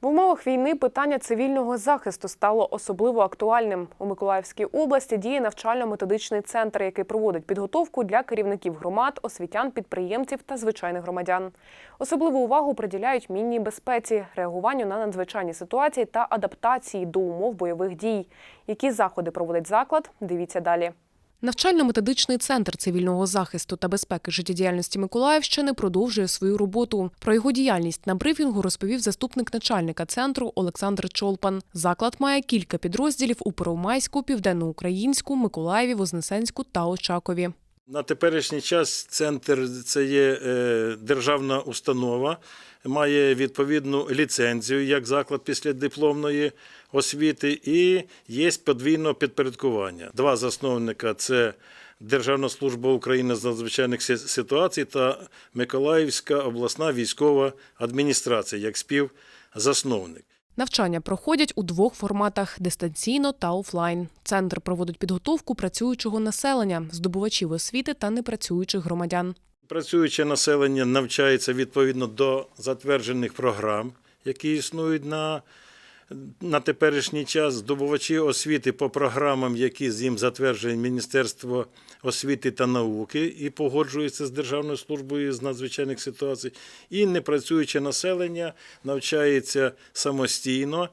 В умовах війни питання цивільного захисту стало особливо актуальним. У Миколаївській області діє навчально-методичний центр, який проводить підготовку для керівників громад, освітян, підприємців та звичайних громадян. Особливу увагу приділяють мінній безпеці, реагуванню на надзвичайні ситуації та адаптації до умов бойових дій. Які заходи проводить заклад? Дивіться далі. Навчально-методичний центр цивільного захисту та безпеки життєдіяльності Миколаївщини продовжує свою роботу. Про його діяльність на брифінгу розповів заступник начальника центру Олександр Чолпан. Заклад має кілька підрозділів у Первомайську, Південноукраїнську, Миколаєві, Вознесенську та Очакові. На теперішній час центр це є е, державна установа, має відповідну ліцензію як заклад після дипломної освіти і є подвійне підпорядкування. Два засновника це Державна служба України з надзвичайних ситуацій та Миколаївська обласна військова адміністрація як співзасновник. Навчання проходять у двох форматах дистанційно та офлайн. Центр проводить підготовку працюючого населення, здобувачів освіти та непрацюючих громадян. Працююче населення навчається відповідно до затверджених програм, які існують на, на теперішній час. Здобувачі освіти по програмам, які з їм затверджує Міністерство освіти та науки і погоджується з Державною службою з надзвичайних ситуацій. І непрацююче населення навчається самостійно.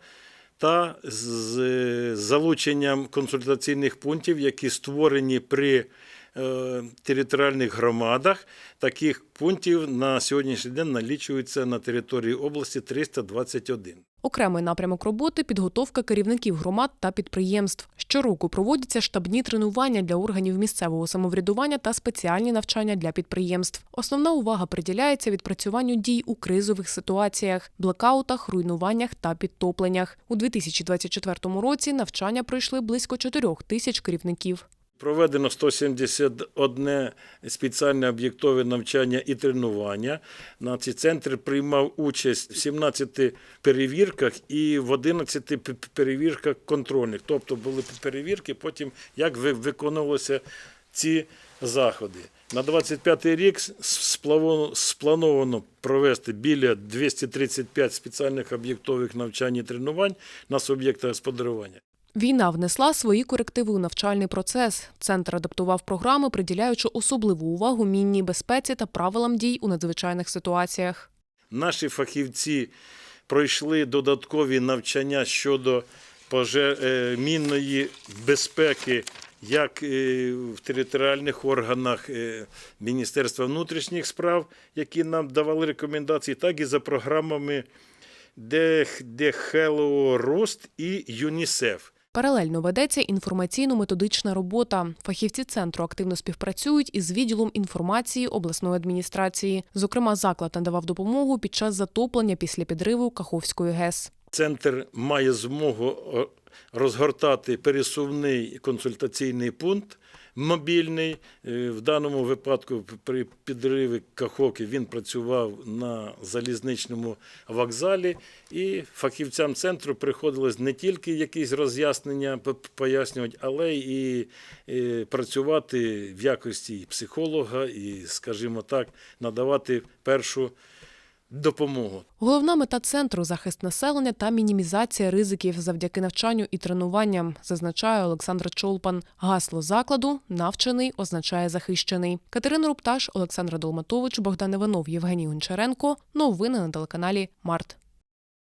Та з залученням консультаційних пунктів, які створені при територіальних громадах. Таких пунктів на сьогоднішній день налічується на території області 321. Окремий напрямок роботи підготовка керівників громад та підприємств. Щороку проводяться штабні тренування для органів місцевого самоврядування та спеціальні навчання для підприємств. Основна увага приділяється відпрацюванню дій у кризових ситуаціях, блекаутах, руйнуваннях та підтопленнях. У 2024 році навчання пройшли близько 4 тисяч керівників. Проведено 171 спеціальне об'єктове навчання і тренування. На ці центр приймав участь в 17 перевірках і в 11 перевірках контрольних. Тобто були перевірки, потім як виконувалися ці заходи. На 25 рік сплановано провести біля 235 спеціальних об'єктових навчань і тренувань на суб'єктах господарювання. Війна внесла свої корективи у навчальний процес. Центр адаптував програми, приділяючи особливу увагу мінній безпеці та правилам дій у надзвичайних ситуаціях. Наші фахівці пройшли додаткові навчання щодо е, мінної безпеки як е, в територіальних органах е, Міністерства внутрішніх справ, які нам давали рекомендації, так і за програмами ДХЛО Рост і ЮНІСЕФ. Паралельно ведеться інформаційно-методична робота. Фахівці центру активно співпрацюють із відділом інформації обласної адміністрації. Зокрема, заклад надавав допомогу під час затоплення після підриву Каховської ГЕС. Центр має змогу розгортати пересувний консультаційний пункт мобільний. Е, В даному випадку при підриві Каховки він працював на залізничному вокзалі, і фахівцям центру приходилось не тільки якісь роз'яснення пояснювати, але і е, працювати в якості психолога, і, скажімо так, надавати першу допомогу. Головна мета центру захист населення та мінімізація ризиків завдяки навчанню і тренуванням, зазначає Олександр Чолпан. Гасло закладу навчений означає захищений. Катерина Рупташ, Олександр Долматович, Богдан Іванов, Євгеній Гончаренко. Новини на телеканалі Март.